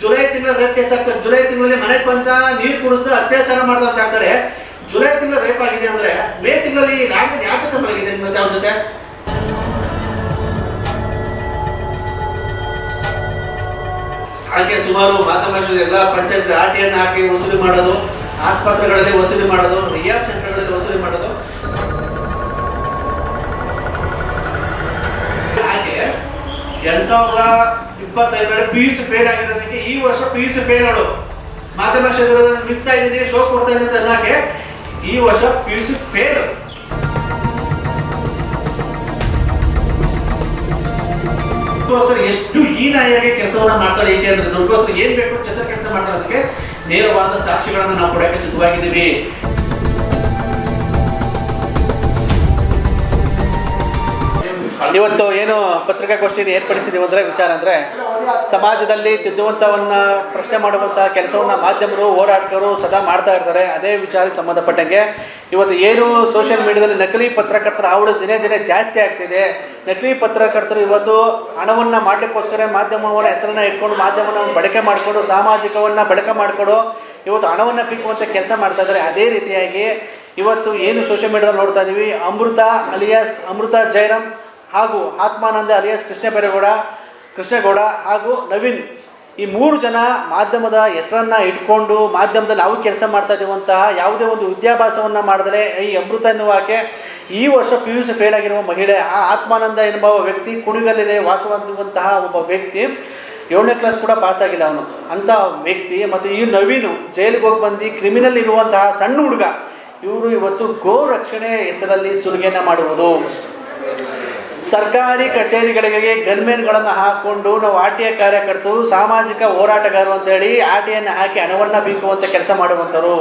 July ತಿಂಗಳ rape case ಆಗ್ತಾರೆ July ತಿಂಗಳಲ್ಲಿ ಮನೆಗೆ ಬಂದ, ನೀರು ಕುಡಿಸ್ತಾ ಅತ್ಯಾಚಾರ ಮಾಡ್ದು ಅಂತ ಹಾಕ್ತಾರೆ ಜುಲೈ ತಿಂಗಳ ರೇಪ್ ಆಗಿದೆ ಅಂದ್ರೆ ಮೇ ತಿಂಗಳಲ್ಲಿ ರಾಜ್ಯದ ಯಾವ ಜೊತೆ ಮಲಗಿದೆ ಮತ್ತೆ ಅವ್ರ ಜೊತೆ? ಹಾಗೆ ಸುಮಾರು ಮಾತನಾಡಿಸಿದ ಎಲ್ಲ ಪಂಚಾಯತ್ ಆಟಿಯನ್ನು ಹಾಕಿ ವಸೂಲಿ ಮಾಡೋದು, ಆಸ್ಪತ್ರೆಗಳಲ್ಲಿ ವಸೂಲಿ ಮಾಡೋದು ರಿಯಾಬ್ ಸೆಂಟರ್ಗಳಲ್ಲಿ ವಸೂಲಿ ಮಾಡೋದು. ಹಾಗೆ ಎರಡ್ ಸಾವಿರದ ಇಪ್ಪತ್ತೈದರಲ್ಲಿ ಪಿ ಯು ಸಿ ಫೇಲ್ ಆಗಿರೋದಕ್ಕೆ ಈ ವರ್ಷ ಪಿ ಯು ಸಿ ಫೇಲ್ ಆಡು ಮಾಧ್ಯಮ ಕ್ಷೇತ್ರದಲ್ಲಿ ಮಿಕ್ತಾ ಇದ್ದೀನಿ ಶೋ ಕೊಡ್ತಾ ಇದ್ದೀನಿ ಈ ವರ್ಷ ಪಿ ಯು ಸಿ ಫೇಲ್ ಎಷ್ಟು ಎಷ್ಟು ಹೀನಾಯಾಗಿ ಕೆಲಸವನ್ನ ಮಾಡ್ತಾರೆ ಏಕೆ ಅಂದ್ರೆ ದುಡ್ಗೋಸ್ಕರ ಏನ್ ಬೇಕು ಚಂದ್ರ ಕೆಲಸ ಮಾಡ್ತಾರೆ ಅದಕ್ಕೆ ನೇರವಾದ ಸಾಕ್ಷಿಗಳನ್ನ ನಾವು ಕೊಡಕ್ಕೆ ಸಿದ್ಧವಾಗಿದ್ದೀವಿ. ಇವತ್ತು ಏನು ಪತ್ರಿಕಾಗೋಷ್ಠಿಯಲ್ಲಿ ಏರ್ಪಡಿಸಿದ್ದೀವಿ ಅಂದರೆ ವಿಚಾರ ಅಂದರೆ ಸಮಾಜದಲ್ಲಿ ತಿದ್ದುವಂಥವನ್ನ ಪ್ರಶ್ನೆ ಮಾಡುವಂಥ ಕೆಲಸವನ್ನು ಮಾಧ್ಯಮರು, ಹೋರಾಟಗಾರರು ಸದಾ ಮಾಡ್ತಾ ಇರ್ತಾರೆ. ಅದೇ ವಿಚಾರಕ್ಕೆ ಸಂಬಂಧಪಟ್ಟಂಗೆ ಇವತ್ತು ಏನು ಸೋಷಿಯಲ್ ಮೀಡಿಯಾದಲ್ಲಿ ನಕಲಿ ಪತ್ರಕರ್ತರ ಅವಳು ದಿನೇ ದಿನೇ ಜಾಸ್ತಿ ಆಗ್ತಿದೆ. ನಕಲಿ ಪತ್ರಕರ್ತರು ಇವತ್ತು ಹಣವನ್ನು ಮಾಡಲಿಕ್ಕೋಸ್ಕರ ಮಾಧ್ಯಮವರ ಹೆಸರನ್ನ ಇಟ್ಕೊಂಡು ಮಾಧ್ಯಮವನ್ನು ಬಳಕೆ ಮಾಡಿಕೊಂಡು, ಸಾಮಾಜಿಕವನ್ನು ಬಳಕೆ ಮಾಡಿಕೊಂಡು ಇವತ್ತು ಹಣವನ್ನು ಪೀಕುವಂಥ ಕೆಲಸ ಮಾಡ್ತಾ ಇದ್ದಾರೆ. ಅದೇ ರೀತಿಯಾಗಿ ಇವತ್ತು ಏನು ಸೋಷಿಯಲ್ ಮೀಡಿಯಾದಲ್ಲಿ ನೋಡ್ತಾ ಇದ್ದೀವಿ ಅಮೃತ ಅಲಿಯಾಸ್, ಅಮೃತ ಜೈರಾಮ್ ಹಾಗೂ ಆತ್ಮಾನಂದ ಅಲಿಯಾಸ್ ಕೃಷ್ಣ ಬೈರೇಗೌಡ ಕೃಷ್ಣೇಗೌಡ ಹಾಗೂ ನವೀನ್, ಈ ಮೂರು ಜನ ಮಾಧ್ಯಮದ ಹೆಸರನ್ನು ಇಟ್ಕೊಂಡು ಮಾಧ್ಯಮದಲ್ಲಿ ನಾವು ಕೆಲಸ ಮಾಡ್ತಾ ಇದ್ದೀವಂತಹ ಯಾವುದೇ ಒಂದು ವಿದ್ಯಾಭ್ಯಾಸವನ್ನು ಮಾಡಿದ್ರೆ ಈ ಅಮೃತ ಎನ್ನುವ ಆಕೆ ಈ ವರ್ಷ ಪಿ ಯು ಸಿ ಫೇಲ್ ಆಗಿರುವ ಮಹಿಳೆ. ಆ ಆತ್ಮಾನಂದ ಎನ್ನುವ ವ್ಯಕ್ತಿ ಕುಣಿಗಲ್ಲಿದೆ ವಾಸವಾಗಿರುವಂತಹ ಒಬ್ಬ ವ್ಯಕ್ತಿ. ಏಳನೇ ಕ್ಲಾಸ್ ಕೂಡ ಪಾಸ್ ಆಗಿಲ್ಲ ಅವನು. ಅಂಥ ವ್ಯಕ್ತಿ ಮತ್ತು ಈ ನವೀನು ಜೈಲಿಗೆ ಹೋಗಿ ಬಂದು ಕ್ರಿಮಿನಲ್ ಇರುವಂತಹ ಸಣ್ಣ ಹುಡುಗ. ಇವರು ಇವತ್ತು ಗೋ ರಕ್ಷಣೆ ಹೆಸರಲ್ಲಿ ಸುಲಿಗೆಯನ್ನು ಮಾಡುವುದು. ಸರ್ಕಾರಿ ಕಚೇರಿಗಳಿಗೆ ಗನ್ಮೇನ್ಗಳನ್ನು ಹಾಕ್ಕೊಂಡು ನಾವು ಆರ್ ಟಿ ಐ ಕಾರ್ಯಕರ್ತರು, ಸಾಮಾಜಿಕ ಹೋರಾಟಗಾರರು ಅಂತೇಳಿ ಆರ್ ಟಿ ಐನ ಹಾಕಿ ಹಣವನ್ನು ಬೀಕುವಂಥ ಕೆಲಸ ಮಾಡುವಂಥರು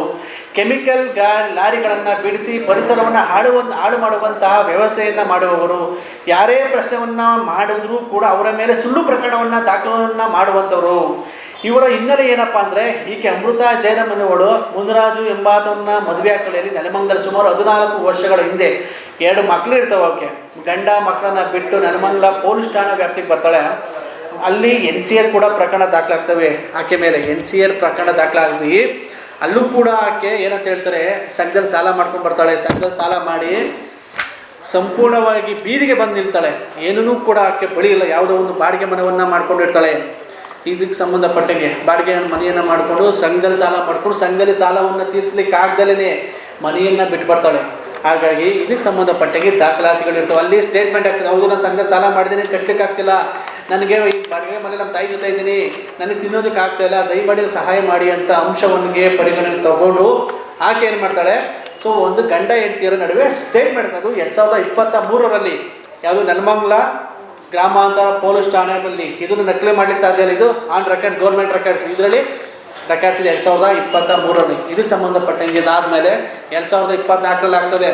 ಕೆಮಿಕಲ್ ಗಾ, ಲಾರಿಗಳನ್ನು ಬಿಡಿಸಿ ಪರಿಸರವನ್ನು ಹಾಳುವ ಹಾಳು ಮಾಡುವಂತಹ ವ್ಯವಸ್ಥೆಯನ್ನು ಮಾಡುವವರು. ಯಾರೇ ಪ್ರಶ್ನೆಯನ್ನು ಮಾಡಿದ್ರೂ ಕೂಡ ಅವರ ಮೇಲೆ ಸುಳ್ಳು ಪ್ರಕರಣವನ್ನು ದಾಖಲನ್ನು ಮಾಡುವಂಥವ್ರು. ಇವರ ಹಿನ್ನೆಲೆ ಏನಪ್ಪ ಅಂದರೆ ಈಕೆ ಅಮೃತ ಜಯನಮನವಳು ಮುನರಾಜು ಎಂಬಾತವನ್ನ ಮದುವೆ ಹಾಕಲೆಯಲ್ಲಿ ನೆಲಮಂಗಲ ಸುಮಾರು ಹದಿನಾಲ್ಕು ವರ್ಷಗಳ ಹಿಂದೆ ಎರಡು ಮಕ್ಕಳು ಇರ್ತಾವೆ ಅವಕ್ಕೆ ಗಂಡ ಮಕ್ಕಳನ್ನ ಬಿಟ್ಟು ನೆಲಮಂಗಲ ಪೊಲೀಸ್ ಠಾಣಾ ವ್ಯಾಪ್ತಿಗೆ ಬರ್ತಾಳೆ. ಅಲ್ಲಿ ಎನ್ ಸಿ ಆರ್ ಕೂಡ ಪ್ರಕರಣ ದಾಖಲಾಗ್ತವೆ. ಆಕೆ ಮೇಲೆ ಎನ್ ಸಿ ಆರ್ ಪ್ರಕರಣ ದಾಖಲಾಗಿ ಅಲ್ಲೂ ಕೂಡ ಆಕೆ ಏನಂತ ಹೇಳ್ತಾರೆ, ಸಂಘದಲ್ಲಿ ಸಾಲ ಮಾಡ್ಕೊಂಡು ಬರ್ತಾಳೆ. ಸಂಘದಲ್ಲಿ ಸಾಲ ಮಾಡಿ ಸಂಪೂರ್ಣವಾಗಿ ಬೀದಿಗೆ ಬಂದು ನಿಲ್ತಾಳೆ. ಏನೂ ಕೂಡ ಆಕೆ ಬಳಿ ಇಲ್ಲ. ಯಾವುದೋ ಒಂದು ಬಾಡಿಗೆ ಮನವನ್ನು ಮಾಡ್ಕೊಂಡಿರ್ತಾಳೆ. ಇದಕ್ಕೆ ಸಂಬಂಧಪಟ್ಟಂಗೆ. ಬಾಡಿಗೆ ಮನೆಯನ್ನು ಮಾಡಿಕೊಂಡು ಸಂಘದಲ್ಲಿ ಸಾಲ ಮಾಡಿಕೊಂಡು ಸಂಘದಲ್ಲಿ ಸಾಲವನ್ನು ತೀರಿಸ್ಲಿಕ್ಕೆ ಆಗ್ದಲೇ ಮನೆಯನ್ನು ಬಿಟ್ಬರ್ತಾಳೆ ಹಾಗಾಗಿ ಇದಕ್ಕೆ ಸಂಬಂಧಪಟ್ಟಂಗೆ ದಾಖಲಾತಿಗಳು ಇರ್ತವೆ. ಅಲ್ಲಿ ಸ್ಟೇಟ್ಮೆಂಟ್ ಆಗ್ತದೆ ಹೌದು, ನಾನು ಸಂಘ ಸಾಲ ಮಾಡಿದ್ದೀನಿ ಕಟ್ಟಲಿಕ್ಕೆ ಆಗ್ತಿಲ್ಲ ನನಗೆ ಈ ಬಾಡಿಗೆ ಮನೆ ನಮ್ಮ ತಾಯಿ ಜೊತೆ ಇದ್ದೀನಿ. ನನಗೆ ತಿನ್ನೋದಕ್ಕೆ ಆಗ್ತಾಯಿಲ್ಲ ದಯಮಾಡಿ ಸಹಾಯ ಮಾಡಿ ಅಂತ ಅಂಶವನ್ಗೆ ಪರಿಗಣನೆ ತಗೊಂಡು ಆಕೆ ಏನು ಮಾಡ್ತಾಳೆ? ಸೊ, ಒಂದು ಗಂಡ ಹೆಂಡತಿಯರ ನಡುವೆ ಸ್ಟೇಟ್ಮೆಂಟ್ ಅದು ಎರಡು ಸಾವಿರದ ಇಪ್ಪತ್ತ ಮೂರರಲ್ಲಿ. ಯಾವುದು ನೆಲಮಂಗಲ ಗ್ರಾಮಾಂತರ ಪೊಲೀಸ್ ಠಾಣೆಯಲ್ಲಿ ಇದನ್ನು ನಕಲಿ ಮಾಡ್ಲಿಕ್ಕೆ ಸಾಧ್ಯ ಇಲ್ಲ. ಇದು ಆನ್ ರೆಕಾರ್ಡ್ಸ್ ಗೌರ್ಮೆಂಟ್ ರೆಕಾರ್ಡ್ಸ್ ಇದರಲ್ಲಿ ರೆಕಾರ್ಡ್ಸ್ ಇದೆ. ಎರಡು ಸಾವಿರದ ಇಪ್ಪತ್ತ ಮೂರರಲ್ಲಿ ಇದಕ್ಕೆ ಸಂಬಂಧಪಟ್ಟಂಗೆ ಇದಾದಮೇಲೆ ಎರಡು ಸಾವಿರದ ಇಪ್ಪತ್ನಾಲ್ಕರಲ್ಲಿ ಆಗ್ತದೆ.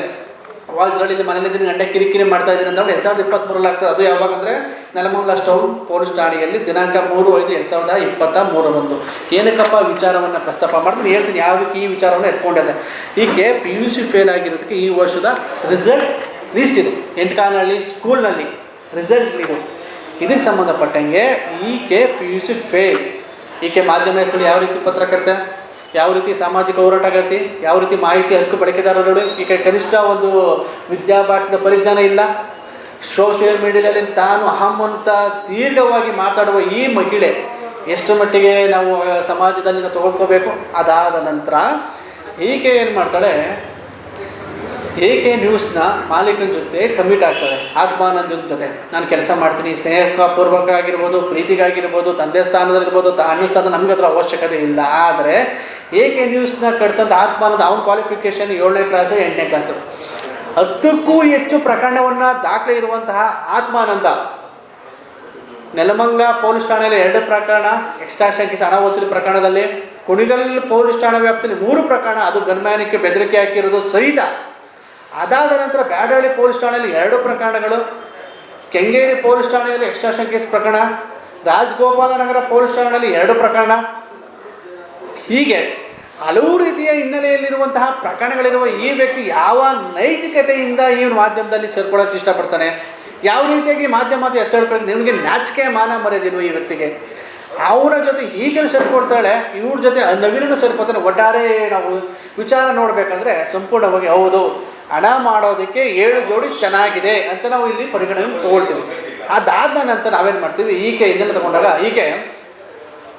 ವಾಯ್ಸ್ಗಳಲ್ಲಿ ಮನೇಲಿದ್ದೀನಿ ಗಂಟೆ ಕಿರಿಕಿರಿ ಮಾಡ್ತಾ ಇದ್ದೀನಿ ಅಂತ ಎರಡು ಸಾವಿರದ ಇಪ್ಪತ್ತ್ಮೂರಲ್ಲಿ ಆಗ್ತದೆ. ಅದು ಯಾವಾಗಂದ್ರೆ ನೆಲಮಂಗಲ ಸ್ಟೌನ್ ಪೊಲೀಸ್ ಠಾಣೆಯಲ್ಲಿ ದಿನಾಂಕ ಮೂರು ಐದು ಎರಡು ಸಾವಿರದ ಇಪ್ಪತ್ತ ಮೂರರಂದು ಏನಕ್ಕಪ್ಪ ವಿಚಾರವನ್ನು ಪ್ರಸ್ತಾಪ ಮಾಡ್ತೀನಿ? ಹೇಳ್ತೀನಿ, ಯಾವುದಕ್ಕೆ ಈ ವಿಚಾರವನ್ನು ಎತ್ಕೊಂಡಿದೆ ಈಕೆ ಪಿ ಯು ಸಿ ಫೇಲ್ ಆಗಿರೋದಕ್ಕೆ ಈ ವರ್ಷದ ರಿಸಲ್ಟ್ ಲೀಸ್ಟ್ ಇದು. ಎಂಟ್ಕಾನಹಳ್ಳಿ ಸ್ಕೂಲ್ನಲ್ಲಿ ರಿಸಲ್ಟ್ ಇದು ಇದಕ್ಕೆ ಸಂಬಂಧಪಟ್ಟಂಗೆ ಈಕೆ ಪಿ ಯು ಸಿ ಫೇಲ್. ಈಕೆ ಮಾಧ್ಯಮ ಹೆಸರು ಯಾವ ರೀತಿ ಪತ್ರಕರ್ತೆ ಯಾವ ರೀತಿ ಸಾಮಾಜಿಕ ಹೋರಾಟಗಾರ್ತಿ ಯಾವ ರೀತಿ ಮಾಹಿತಿ ಹಕ್ಕು ಬಳಕೆದಾರರು ಈಕೆ ಕನಿಷ್ಠ ಒಂದು ವಿದ್ಯಾಭ್ಯಾಸದ ಪರಿಜ್ಞಾನ ಇಲ್ಲ. ಸೋಷಿಯಲ್ ಮೀಡಿಯಾದಲ್ಲಿ ತಾನು ಅಹಂ ಅಂತ ದೀರ್ಘವಾಗಿ ಮಾತಾಡುವ ಈ ಮಹಿಳೆ ಎಷ್ಟು ಮಟ್ಟಿಗೆ ನಾವು ಸಮಾಜದಲ್ಲಿ ತಗೊಳ್ಕೋಬೇಕು. ಅದಾದ ನಂತರ ಈಕೆ ಏನು ಮಾಡ್ತಾಳೆ ಏಕೆ ನ್ಯೂಸ್ನ ಮಾಲೀಕನ ಜೊತೆ ಕಮಿಟ್ ಆಗ್ತದೆ? ಆತ್ಮಾನಂದನ ಜೊತೆ ನಾನು ಕೆಲಸ ಮಾಡ್ತೀನಿ ಸ್ನೇಹಪೂರ್ವಕ ಆಗಿರ್ಬೋದು ಪ್ರೀತಿಗಾಗಿರ್ಬೋದು, ತಂದೆ ಸ್ಥಾನದಲ್ಲಿರ್ಬೋದು ಅನ್ನೋ ಸ್ಥಾನ ನಮ್ಗೆ ಅದರ ಅವಶ್ಯಕತೆ ಇಲ್ಲ. ಆದರೆ ಏಕೆ ನ್ಯೂಸ್ನ ಕಟ್ತದ್ದು ಆತ್ಮಾನದ ಅವನ ಕ್ವಾಲಿಫಿಕೇಷನ್ ಏಳನೇ ಕ್ಲಾಸು ಎಂಟನೇ ಕ್ಲಾಸು ಹತ್ತಕ್ಕೂ ಹೆಚ್ಚು ಪ್ರಕರಣವನ್ನು ದಾಖಲೆ ಇರುವಂತಹ ಆತ್ಮಾನಂದ. ನೆಲಮಂಗಲ ಪೊಲೀಸ್ ಠಾಣೆಯಲ್ಲಿ ಎರಡು ಪ್ರಕರಣ ಎಕ್ಸ್ಟ್ರಾಕ್ಷನ್ ಕೇಸ್ ಹಣ ವಸೂಲಿ ಪ್ರಕರಣದಲ್ಲಿ ಕುಣಿಗಲ್ ಪೊಲೀಸ್ ಠಾಣೆ ವ್ಯಾಪ್ತಿಯಲ್ಲಿ ಮೂರು ಪ್ರಕರಣ. ಅದು ಗನ್ಮ್ಯಾನಕ್ಕೆ ಬೆದರಿಕೆ ಹಾಕಿರೋದು ಸಹಿತ ಅದಾದ ನಂತರ ಬ್ಯಾಡಹಳ್ಳಿ ಪೊಲೀಸ್ ಠಾಣೆಯಲ್ಲಿ ಎರಡು ಪ್ರಕರಣಗಳು, ಕೆಂಗೇರಿ ಪೊಲೀಸ್ ಠಾಣೆಯಲ್ಲಿ ಎಕ್ಸ್ಟ್ರಾಕ್ಷನ್ ಕೇಸ್ ಪ್ರಕರಣ, ರಾಜಗೋಪಾಲನಗರ ಪೊಲೀಸ್ ಠಾಣೆಯಲ್ಲಿ ಎರಡು ಪ್ರಕರಣ. ಹೀಗೆ ಹಲವು ರೀತಿಯ ಹಿನ್ನೆಲೆಯಲ್ಲಿರುವಂತಹ ಪ್ರಕರಣಗಳಿರುವ ಈ ವ್ಯಕ್ತಿ ಯಾವ ನೈತಿಕತೆಯಿಂದ ಈ ಮಾಧ್ಯಮದಲ್ಲಿ ಸೇರ್ಕೊಳ್ಳೋಕೆ ಇಷ್ಟಪಡ್ತಾನೆ? ಯಾವ ರೀತಿಯಾಗಿ ಮಾಧ್ಯಮದ ಹೆಸರು ನಿಮಗೆ ನಾಚಿಕೆ ಮಾನ ಮರೆಯದಿರುವ ಈ ವ್ಯಕ್ತಿಗೆ? ಅವರ ಜೊತೆ ಈಗಲೂ ಸೇರ್ಕೊಡ್ತಾಳೆ ಇವ್ರ ಜೊತೆ ನವೀನ ಸೇರ್ಕೊತಾನೆ ಒಟ್ಟಾರೆ ನಾವು ವಿಚಾರ ನೋಡಬೇಕಂದ್ರೆ ಸಂಪೂರ್ಣವಾಗಿ ಹೌದು. ಹಣ ಮಾಡೋದಕ್ಕೆ ಏಳು ಜೋಡಿ ಚೆನ್ನಾಗಿದೆ ಅಂತ ನಾವು ಇಲ್ಲಿ ಪರಿಗಣನೆ ತಗೊಳ್ತೀವಿ. ಅದಾದ ನಂತರ ನಾವೇನು ಮಾಡ್ತೀವಿ? ಈಕೆ ಇದನ್ನೆಲ್ಲ ತಗೊಂಡಾಗ ಈಕೆ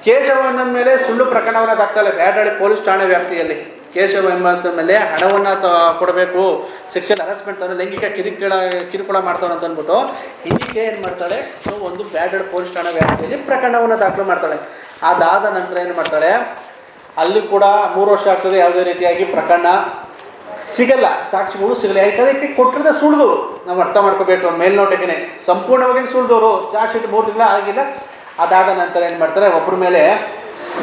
ಕೇಶವನ ಮೇಲೆ ಸುಳ್ಳು ಪ್ರಕರಣವನ್ನು ಇಲ್ಲ. ಬ್ಯಾಡಳ್ಳಿ ಪೊಲೀಸ್ ಠಾಣೆ ವ್ಯಾಪ್ತಿಯಲ್ಲಿ. ಕೇಶವ ಎಂಬಂತ ಮೇಲೆ ಹಣವನ್ನು ತ ಕೊಡಬೇಕು. ಸೆಕ್ಷನ್ ಹರಾಸ್ಮೆಂಟ್ ತಂದರೆ ಲೈಂಗಿಕ ಕಿರಿಕಿಳ, ಕಿರುಕುಳ ಮಾಡ್ತಾವೆ ಅಂತ ಅಂದ್ಬಿಟ್ಟು ಈಕೆ ಏನು ಮಾಡ್ತಾಳೆ? ಸೊ ಒಂದು ಬ್ಯಾಡಳ್ಳಿ ಪೊಲೀಸ್ ಠಾಣೆ ವ್ಯಾಪ್ತಿಯಲ್ಲಿ ಪ್ರಕರಣವನ್ನು ದಾಖಲು ಮಾಡ್ತಾಳೆ. ಅದಾದ ನಂತರ ಏನು ಮಾಡ್ತಾಳೆ? ಅಲ್ಲಿ ಕೂಡ ಮೂರು ವರ್ಷ ಆಗ್ತದೆ ಯಾವುದೇ ರೀತಿಯಾಗಿ ಪ್ರಕರಣ. ಸಿಗಲ್ಲ ಸಾಕ್ಷಿಗಳು ಸಿಗಲ್ಲ. ಯಾಕಂದ್ರೆ ಇದಕ್ಕೆ ಕೊಟ್ಟಿರೋದೇ ಸುಳ್ದವರು ನಾವು ಅರ್ಥ ಮಾಡ್ಕೋಬೇಕು ಮೇಲ್ನೋಟಕ್ಕೆ ಸಂಪೂರ್ಣವಾಗಿ ಸುಳ್ದವರು ಚಾರ್ಜ್ ಶೀಟ್ ಮೂರು ತಿಂಗಳ ಆಗಿಲ್ಲ. ಅದಾದ ನಂತರ ಏನು ಮಾಡ್ತಾರೆ? ಒಬ್ಬರ ಮೇಲೆ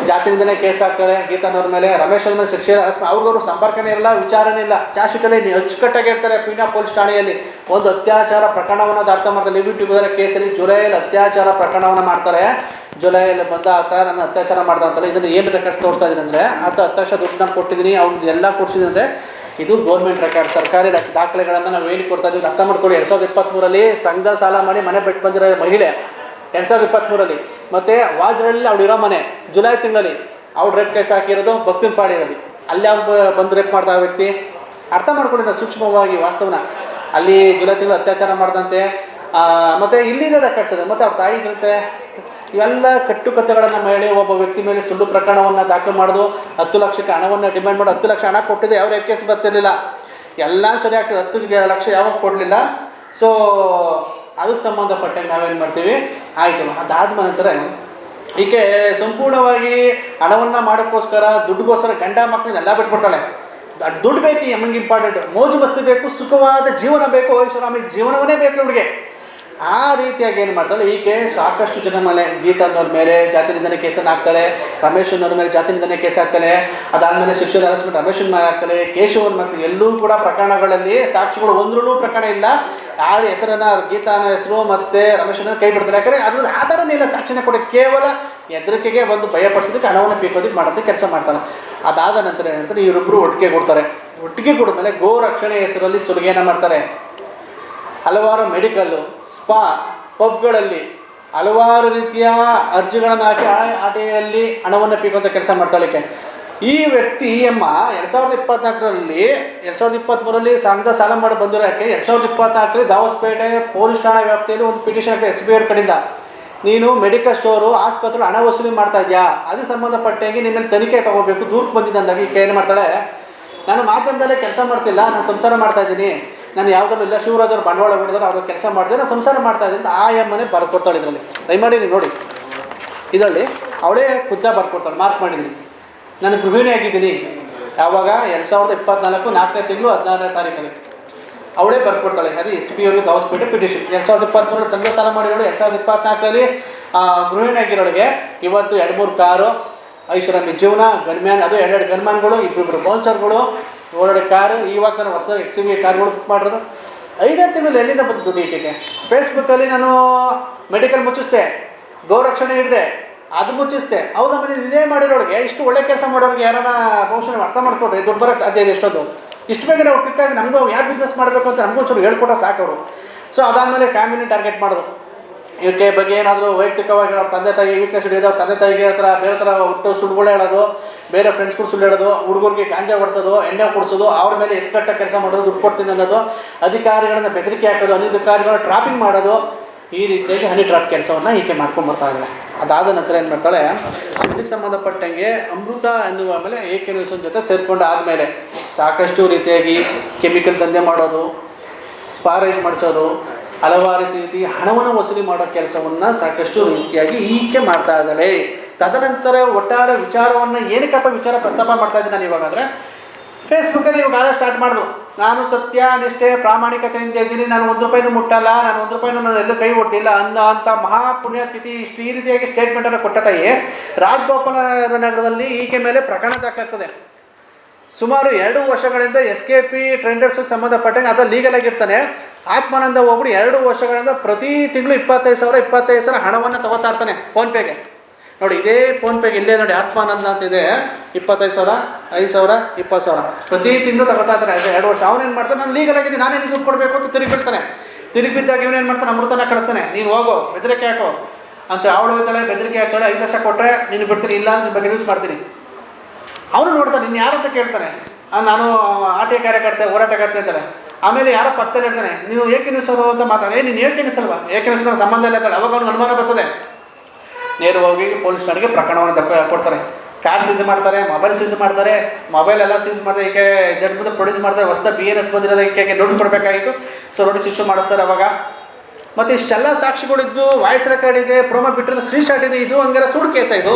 ಜಾತಿನಿಂದನೇ ಕೇಸ್ ಹಾಕ್ತಾರೆ. ಗೀತನವ್ರ ಮೇಲೆ ರಮೇಶ್ ಅವ್ರ ಮೇಲೆ ಶಿಕ್ಷೆ ಅವ್ರಿಗವ್ರ ಸಂಪರ್ಕನೇ ಇರಲ್ಲ, ವಿಚಾರನೇ ಇಲ್ಲ. ಚಾರ್ಜ್ ಶೀಟಲ್ಲಿ ನೀವು ಅಚ್ಚುಕಟ್ಟಾಗಿ ಇರ್ತಾರೆ ಪೀನಾ ಪೊಲೀಸ್ ಠಾಣೆಯಲ್ಲಿ. ಒಂದು ಅತ್ಯಾಚಾರ ಪ್ರಕರಣವನ್ನು ಅರ್ಥ ಮಾಡ್ತಾರೆ. ಲಿವ್ ಕೇಸಲ್ಲಿ ಜುಲೈಯಲ್ಲಿ ಅತ್ಯಾಚಾರ ಪ್ರಕರಣವನ್ನು ಮಾಡ್ತಾರೆ. ಜುಲೈಯಲ್ಲಿ ಬಂದ ಆತ ನನ್ನ ಅತ್ಯಾಚಾರ ಮಾಡ್ದ ಅಂತಲ್ಲ, ಇದನ್ನು ಏನು ರೆಕಾರ್ಡ್ಸ್ ತೋರಿಸ್ತಾ ಇದ್ದೀನಿ ಅಂದರೆ, ಆತ ಹತ್ತು ದುಡ್ಡನ್ನ ಕೊಟ್ಟಿದ್ದೀನಿ ಅವ್ನು ಎಲ್ಲ ಕೊಡ್ಸಿದಂತೆ ಇದು ಗೌರ್ಮೆಂಟ್ ರೆಕಾರ್ಡ್ ಸರ್ಕಾರಿ ದಾಖ- ದಾಖಲೆಗಳನ್ನು ನಾವು ಹೇಳಿ ಕೊಡ್ತಾ ಇದ್ದೀವಿ. ಅರ್ಥ ಮಾಡ್ಕೊಳ್ಳಿ, ಎರಡು ಸಾವಿರದ ಇಪ್ಪತ್ತ್ಮೂರಲ್ಲಿ ಸಂಘ ಸಾಲ ಮಾಡಿ ಮನೆ ಬಿಟ್ಟು ಬಂದಿರೋ ಮಹಿಳೆ ಎರಡು ಸಾವಿರದ ಇಪ್ಪತ್ತ್ಮೂರಲ್ಲಿ ಮತ್ತು ವಾಜ್ರಲ್ಲಿ ಅವಳು ಇರೋ ಮನೆ, ಜುಲೈ ತಿಂಗಳಲ್ಲಿ. ಅವ್ಳು ರೇಪ್ ಕೇಸ್ ಹಾಕಿರೋದು ಭಕ್ತಿನ ಪಾಡಿನಲ್ಲಿ ಅಲ್ಲಿ ಯಾವ ಬಂದು ರೇಪ್ ಮಾಡ್ದ ವ್ಯಕ್ತಿ. ಅರ್ಥ ಮಾಡ್ಕೊಂಡು ಸೂಕ್ಷ್ಮವಾಗಿ ವಾಸ್ತವನ. ಅಲ್ಲಿ ಜುಲೈ ತಿಂಗಳು ಅತ್ಯಾಚಾರ ಮಾಡ್ದಂತೆ. ಮತ್ತು ಇಲ್ಲಿನ ರೆಕಾರ್ಡ್ಸ್ ಮತ್ತು ಅವ್ರ ತಾಯಿ ಇದ್ರಂತೆ ಇವೆಲ್ಲ ಕಟ್ಟುಕತೆಗಳನ್ನು ಮಹಿಳೆ ಒಬ್ಬ ವ್ಯಕ್ತಿ ಮೇಲೆ ಸುಳ್ಳು ಪ್ರಕರಣವನ್ನು ದಾಖಲು ಮಾಡೋದು, ಹತ್ತು ಲಕ್ಷಕ್ಕೆ ಹಣವನ್ನು ಡಿಮ್ಯಾಂಡ್ ಮಾಡಿ, ಹತ್ತು ಲಕ್ಷ ಹಣ ಕೊಟ್ಟಿದೆ, ಯಾವ ರೇಪ್ ಕೇಸ್ ಬರ್ತಿರಲಿಲ್ಲ. ಎಲ್ಲ ಸರಿ ಆಗ್ತದೆ ಹತ್ತು ಲಕ್ಷ ಯಾವಾಗ ಕೊಡಲಿಲ್ಲ. ಸೊ ಅದಕ್ಕೆ ಸಂಬಂಧಪಟ್ಟಂಗೆ ನಾವೇನು ಮಾಡ್ತೀವಿ? ಆಯಿತು ಅದಾದ ನಂತರ ಈಕೆ ಸಂಪೂರ್ಣವಾಗಿ ಹಣವನ್ನು ಮಾಡೋಕ್ಕೋಸ್ಕರ, ದುಡ್ಡುಗೋಸ್ಕರ ಗಂಡ ಮಕ್ಕಳನ್ನ ಎಲ್ಲ ಬಿಟ್ಬಿಡ್ತಾಳೆ. ದುಡ್ಡು ಬೇಕು ಎಮ್ಮಂಗೆ ಇಂಪಾರ್ಟೆಂಟ್ ಮೋಜು ಮಸ್ತಿ ಬೇಕು, ಸುಖವಾದ ಜೀವನ ಬೇಕು ಸ್ವಾಮಿ ಜೀವನವನ್ನೇ ಬೇಕು ಇವಳಿಗೆ. ಆ ರೀತಿಯಾಗಿ ಏನು ಮಾಡ್ತಾಳೆ? ಈಕೆ ಸಾಕಷ್ಟು ಜನ ಮೇಲೆ ಗೀತಾ ಅನ್ನೋರ ಮೇಲೆ ಜಾತಿ ನಿಂದನೆ ಕೇಸನ್ನು ಹಾಕ್ತಾಳೆ ರಮೇಶ್ ಅನ್ನೋರ ಮೇಲೆ ಜಾತಿ ನಿಂದನೆ ಕೇಸ್ ಹಾಕ್ತಾಳೆ, ಅದಾದಮೇಲೆ ಶಿಕ್ಷಣ ಅರಸ್ಬಿಟ್ಟು ರಮೇಶನ್ ಮೇಲೆ ಹಾಕ್ತಾಳೆ, ಕೇಶವನ್ ಮತ್ತು ಎಲ್ಲೂ ಕೂಡ ಪ್ರಕರಣಗಳಲ್ಲಿ ಸಾಕ್ಷಿಗಳು ಒಂದ್ರಲ್ಲೂ ಪ್ರಕರಣ ಇಲ್ಲ. ಯಾರ ಹೆಸರನ್ನ, ಗೀತಾನ ಹೆಸರು ಮತ್ತು ರಮೇಶನ ಕೈ ಬಿಡ್ತಾರೆ. ಯಾಕಂದರೆ ಅದ್ರ ಆಧಾರನೇ ಇಲ್ಲ. ಸಾಕ್ಷಿನ ಕೊಡೋಕೆ ಕೇವಲ ಹೆದರಿಕೆಗೆ ಒಂದು ಭಯಪಡಿಸೋದಕ್ಕೆ ಹಣವನ್ನು ಪೀಕೋದಕ್ಕೆ ಮಾಡೋದಕ್ಕೆ ಕೆಲಸ ಮಾಡ್ತಾನೆ ಅದಾದ ನಂತರ ಏನಂತಾರೆ ಇವರಿಬ್ಬರು ಒಟ್ಟಿಗೆ ಕೊಡ್ತಾರೆ. ಒಟ್ಟಿಗೆ ಕೊಡಿದ್ಮೇಲೆ ಗೋ ರಕ್ಷಣೆ ಹೆಸರಲ್ಲಿ ಸುಲಿಗೆಯನ್ನು ಮಾಡ್ತಾರೆ. ಹಲವಾರು ಮೆಡಿಕಲ್ಲು, ಸ್ಪಾ, ಪಬ್ಗಳಲ್ಲಿ ಹಲವಾರು ರೀತಿಯ ಅರ್ಜಿಗಳನ್ನು ಹಾಕಿ ಆಟೆಯಲ್ಲಿ ಹಣವನ್ನು ಪೀಕುವಂಥ ಕೆಲಸ ಮಾಡ್ತಾಳಿಕೆ ಈ ವ್ಯಕ್ತಿ, ಈ ಅಮ್ಮ ಎರಡು ಸಾವಿರದ ಇಪ್ಪತ್ನಾಲ್ಕರಲ್ಲಿ, ಎರಡು ಸಾವಿರದ ಇಪ್ಪತ್ತ್ಮೂರರಲ್ಲಿ ಸಂಘದ ಸಾಲ ಮಾಡಿ ಬಂದಿರೋಕ್ಕೆ ಎರಡು ಸಾವಿರದ ಇಪ್ಪತ್ನಾಲ್ಕರಲ್ಲಿ ದಾವಸ್ಪೇಟೆ ಪೊಲೀಸ್ ಠಾಣಾ ವ್ಯಾಪ್ತಿಯಲ್ಲಿ ಒಂದು ಪಿಟಿಷನ್ ಎಸ್ ಬಿ ಅವ್ರ ಕಡೆಯಿಂದ. ನೀನು ಮೆಡಿಕಲ್ ಸ್ಟೋರು ಆಸ್ಪತ್ರೆ ಹಣ ವಸೂಲಿ ಮಾಡ್ತಾ ಇದೆಯಾ? ಅದಕ್ಕೆ ಸಂಬಂಧಪಟ್ಟಾಗಿ ನಿಮ್ಮ ಮೇಲೆ ತನಿಖೆ ತಗೋಬೇಕು. ದೂರಕ್ಕೆ ಬಂದಿದ್ದಂದಾಗ ಏನು ಮಾಡ್ತಾಳೆ. ನಾನು ಮಾಧ್ಯಮದಲ್ಲೇ ಕೆಲಸ ಮಾಡ್ತಿಲ್ಲ, ನಾನು ಸಂಸಾರ ಮಾಡ್ತಾ ಇದ್ದೀನಿ. ನಾನು ಯಾವುದನ್ನು ಇಲ್ಲ ಶಿವರಾಜವ್ರು ಬಂಡವಾಳ ಬಿಡಿದ್ರೆ ಅವ್ರಿಗೆ ಕೆಲಸ ಮಾಡಿದ್ರೆ ನಾನು ಸಂಸಾರ ಮಾಡ್ತಾ ಇದ್ದೀನಿ ಅಂತ ಆ ಎಮ್ಮನೆ ಬರ್ಕೊಡ್ತಾಳೆ ಇದರಲ್ಲಿ. ದಯಮಾಡಿ ನೀವು ನೋಡಿ. ಇದರಲ್ಲಿ ಅವಳೇ ಖುದ್ದ ಬರ್ಕೊಡ್ತಾಳೆ ಮಾರ್ಕ್ ಮಾಡಿದ್ದೀನಿ. ನಾನು ಗೃಹಿಣಿ ಆಗಿದ್ದೀನಿ. ಯಾವಾಗ? ಎರಡು ಸಾವಿರದ ಇಪ್ಪತ್ನಾಲ್ಕು ನಾಲ್ಕನೇ ತಿಂಗಳು ಹದಿನಾರನೇ ತಾರೀಕಲ್ಲಿ. ಅವಳೇ ಬರ್ಕೊಡ್ತಾಳೆ. ಅದೇ ಎಸ್ ಪಿ ಅವ್ರಿಗೆ ದಾವಸ್ಪೇಟೆ ಪಿಟಿಷನ್ ಎರಡು ಸಾವಿರದ ಇಪ್ಪತ್ತ್ಮೂರಲ್ಲಿ ಸಂಘ ಸಾಲ ಮಾಡಿರೋಳು. ಎರಡು ಸಾವಿರದ ಇಪ್ಪತ್ನಾಲ್ಕರಲ್ಲಿ ಗೃಹಿಣಿ ಆಗಿರೋಳಿಗೆ ಇವತ್ತು ಎರಡು ಮೂರು ಕಾರು ಐಶ್ವರ್ಯ ಜೀವನ ಗನ್ಮ್ಯಾನ್ ಅದು ಎರಡೆರಡು ಗನ್ಮ್ಯಾನ್ಗಳು ಇಬ್ಬರಿಬ್ಬರು ಬೌನ್ಸರ್ಗಳು ಏಳೆರಡು ಕಾರು, ಇವಾಗ ನಾನು ಹೊಸ ಎಕ್ಸ್ ವಿ ಕಾರ್ಗಳು ಬುಕ್ ಮಾಡಿರೋದು. ಐದಾರು ತಿಂಗಳು ಎಲ್ಲಿಂದ ಬಂತು ದುಡ್ಡು ಈಕೆಗೆ ಫೇಸ್ಬುಕ್ಕಲ್ಲಿ ನಾನು ಮೆಡಿಕಲ್ ಮುಚ್ಚಿಸ್ದೆ, ಗೋರಕ್ಷಣೆ ಹಿಡಿದೆ, ಅದು ಮುಚ್ಚಿಸ್ದೆ. ಹೌದಾ ಮನೆ ಇದೇ ಮಾಡಿರೋಳಿಗೆ ಇಷ್ಟು ಒಳ್ಳೆ ಕೆಲಸ ಮಾಡೋರಿಗೆ ಯಾರನ್ನ ಬಹುಶಃ ಅರ್ಥ ಮಾಡ್ಕೊಡ್ರಿ, ದುಡ್ಡು ಬರೋಕ್ಕೆ ಸಾಧ್ಯ ಇದೆ ಎಷ್ಟೊಂದು ಇಷ್ಟು ಬೇಗ ನಾವು ಕ್ಲಿಕ್ಕಾಗಿ ನಮಗೂ ಯಾವ ಬಿಸ್ನೆಸ್ ಮಾಡಬೇಕು ಅಂತ ನಮಗೂ ಒಂಚೂರು ಹೇಳ್ಕೊಟ್ರೆ ಸಾಕವರು ಸೊ ಅದಾದಮೇಲೆ ಫ್ಯಾಮಿಲಿ ಟಾರ್ಗೆಟ್ ಮಾಡೋದು ಇವಕ್ಕೆ ಬಗ್ಗೆ ಏನಾದರೂ ವೈಯಕ್ತಿಕವಾಗಿ ಅವ್ರ ತಂದೆ ತಾಯಿ ವೀಕ್ನೆಸ್ ಹಿಡಿಯೋದು, ತಂದೆ ತಾಯಿಗೆ ಹತ್ರ ಬೇರೆ ಥರ ಹುಟ್ಟು ಸುಳ್ಳುಗಳು ಹೇಳೋದು, ಬೇರೆ ಫ್ರೆಂಡ್ಸ್ಗಳು ಸುಳ್ಳು ಹೇಳೋದು, ಹುಡುಗರಿಗೆ ಗಾಂಜಾ ಹೊಡ್ಸೋದು, ಎಣ್ಣೆ ಕೊಡಿಸೋದು, ಅವ್ರ ಮೇಲೆ ಎತ್ಕಟ್ಟ ಕೆಲಸ ಮಾಡೋದು, ದುಡ್ಡು ಕೊಡ್ತೀನಿ ಅನ್ನೋದು, ಅಧಿಕಾರಿಗಳನ್ನ ಬೆದರಿಕೆ ಹಾಕೋದು, ಅನಧಿಕಾರಿಗಳನ್ನ ಟ್ರಾಪಿಂಗ್ ಮಾಡೋದು, ಈ ರೀತಿಯಾಗಿ ಹನಿ ಟ್ರಾಪ್ ಕೆಲಸವನ್ನು ಈಕೆ ಮಾಡ್ಕೊಂಡು ಬರ್ತಾ ಇದ್ದಾರೆ ಅದಾದ ನಂತರ ಏನು ಮಾಡ್ತಾಳೆ? ಇದಕ್ಕೆ ಸಂಬಂಧಪಟ್ಟಂಗೆ ಅಮೃತ ಎನ್ನುವ ಮೇಲೆ ಏಕೆ ಜೊತೆ ಸೇರಿಕೊಂಡು ಆದಮೇಲೆ ಸಾಕಷ್ಟು ರೀತಿಯಾಗಿ ಕೆಮಿಕಲ್ ದಂಧೆ ಮಾಡೋದು ಸ್ಪಾರೈಟ್ ಮಾಡಿಸೋದು ಹಲವಾರು ರೀತಿ ಹಣವನ್ನು ವಸೂಲಿ ಮಾಡೋ ಕೆಲಸವನ್ನು ಸಾಕಷ್ಟು ರೀತಿಯಾಗಿ ಈಕೆ ಮಾಡ್ತಾ ಇದ್ದಾಳೆ. ತದನಂತರ ಒಟ್ಟಾರೆ ವಿಚಾರವನ್ನು ಏನಕ್ಕಪ್ಪ ವಿಚಾರ ಪ್ರಸ್ತಾಪ ಮಾಡ್ತಾ ಇದ್ದೀನಿ ನಾನು ಇವಾಗ ಅಂದರೆ ಫೇಸ್ಬುಕ್ಕಲ್ಲಿ ಇವಾಗ ಸ್ಟಾರ್ಟ್ ಮಾಡಿದ್ರು ನಾನು ಸತ್ಯ, ನಿಷ್ಠೆ, ಪ್ರಾಮಾಣಿಕತೆಯಿಂದ ಇದ್ದೀನಿ, ನಾನು ಒಂದು ರೂಪಾಯಿನೂ ಮುಟ್ಟಲ್ಲ, ನಾನು ಒಂದು ರೂಪಾಯಿನೂ ನಾನು ಎಲ್ಲೂ ಕೈ ಒಡ್ಡಿಲ್ಲ ಅನ್ನೋ ಅಂಥ ಮಹಾ ಪುಣ್ಯಾತ್ಮಿತಿ ಇಷ್ಟು ಈ ರೀತಿಯಾಗಿ ಸ್ಟೇಟ್ಮೆಂಟನ್ನು ಕೊಟ್ಟ ತಾಯಿ ರಾಜಗೋಪಾಲ ನಗರದಲ್ಲಿ ಈಕೆ ಮೇಲೆ ಪ್ರಕರಣ ದಾಖಲಾಗ್ತದೆ. ಸುಮಾರು ಎರಡು ವರ್ಷಗಳಿಂದ ಎಸ್ ಕೆ ಪಿ ಟ್ರೆಂಡರ್ಸ್ಗೆ ಸಂಬಂಧಪಟ್ಟಂಗೆ ಅಥವಾ ಲೀಗಲ್ ಆಗಿರ್ತಾನೆ ಆತ್ಮಾನಂದ ಹೋಗ್ಬಿಟ್ಟು ಎರಡು ವರ್ಷಗಳಿಂದ ಪ್ರತಿ ತಿಂಗಳು ಇಪ್ಪತ್ತೈದು ಸಾವಿರ ಇಪ್ಪತ್ತೈದು ಸಾವಿರ ಹಣವನ್ನು ತಗೋತಾ ಇರ್ತಾನೆ ಫೋನ್ಪೇಗೆ. ನೋಡಿ, ಇದೇ ಫೋನ್ಪೇಗೆ ಇಲ್ಲೇ ನೋಡಿ, ಆತ್ಮಾನಂದ ಅಂತ ಇದೆ. ಇಪ್ಪತ್ತೈದು ಸಾವಿರ, ಐದು ಸಾವಿರ, ಇಪ್ಪತ್ತು ಸಾವಿರ. ಪ್ರತಿ ತಿಂಗಳು ತಗೋತಾ ಇರ್ತಾನೆ. ಎರಡು- ವರ್ಷ. ಅವನೇನು ಮಾಡ್ತಾನೆ? ನಾನು ಲೀಗಲ್ ಆಗಿದೆ ನಾನೇನು ದುಡ್ಡು ಕೊಡಬೇಕು ಅಂತ ತಿರುಗಿ ಬಿಡ್ತಾನೆ. ತಿರುಗಿ ಬಿದ್ದಾಗ ಇವನೇನು ಮಾಡ್ತಾನೆ? ಅಮೃತನ ಕಳಿಸ್ತಾನೆ. ನೀನು ಹೋಗೋ, ಬೆದರಿಕೆ ಹಾಕೋ. ಅಂತ ಅವಳು ಹೋಗ್ತಾಳೆ ಬೆದರಿಕೆ ಹಾಕ್ತಾಳೆ. ಐದು ಲಕ್ಷ ಕೊಟ್ಟರೆ ನೀನು ಬಿಡ್ತೀನಿ, ಇಲ್ಲ ನಿನ್ನ ಬಗ್ಗೆ ಯೂಸ್ ಮಾಡ್ತೀನಿ. ಅವನು ನೋಡ್ತಾನೆ ಇನ್ನು ಯಾರು ಅಂತ ಕೇಳ್ತಾನೆ. ನಾನು ಆರ್ ಟಿ ಐ ಕಾರ್ಯಕರ್ತೆ ಹೋರಾಟಕರ್ತೆ ಅಂತಾರೆ ಆಮೇಲೆ ಯಾರೋ ಪಕ್ಕದಲ್ಲಿ ಹೇಳ್ತಾನೆ, ನೀವು ಏಕೆ ನಿಲ್ಲಿಸಲ್ವ ಅಂತ ಏ, ನೀನು ಏಕೆ ನಿಲ್ಲಿಸಲ್ವಾ ಏಕೆ ಸಂಬಂಧ ಇಲ್ಲ ಅವಾಗ ಅವ್ನಿಗೆ ಅನುಮಾನ ಬರ್ತದೆ. ನೇರವಾಗಿ ಪೊಲೀಸ್ ಠಾಣೆಗೆ ಪ್ರಕರಣವನ್ನು ತಕ್ಕ ಕೊಡ್ತಾರೆ. ಕಾರ್ ಸೀಸ್ ಮಾಡ್ತಾರೆ, ಮೊಬೈಲ್ ಸೀಸ್ ಮಾಡ್ತಾರೆ, ಮೊಬೈಲ್ ಎಲ್ಲ ಸೀಸ್ ಮಾಡ್ತಾರೆ ಈಕೆ ಜಡ್ ಮುಂದೆ ಪ್ರೊಡ್ಯೂಸ್ ಮಾಡ್ತಾರೆ ಹೊಸ ಬಿ ಎನ್ ಎಸ್ ಬಂದಿರೋದಕ್ಕೆ ನೋಟಿಸ್ ಕೊಡಬೇಕಾಗಿತ್ತು. ಸೊ ನೋಟಿಸ್ ಇಶ್ಯೂ ಮಾಡಿಸ್ತಾರೆ ಅವಾಗ. ಮತ್ತು ಇಷ್ಟೆಲ್ಲ ಸಾಕ್ಷಿಗಳಿದ್ದು, ವಾಯ್ಸ್ ರೆಕಾರ್ಡ್ ಇದೆ, ಪ್ರೋಮೋ ಬಿಟ್ಟಿರೋದು ಸ್ಕ್ರೀನ್ ಶಾಟ್ ಇದೆ, ಇದು ಹಂಗಾರೆ ಸೂಟ್ ಕೇಸ ಇದು.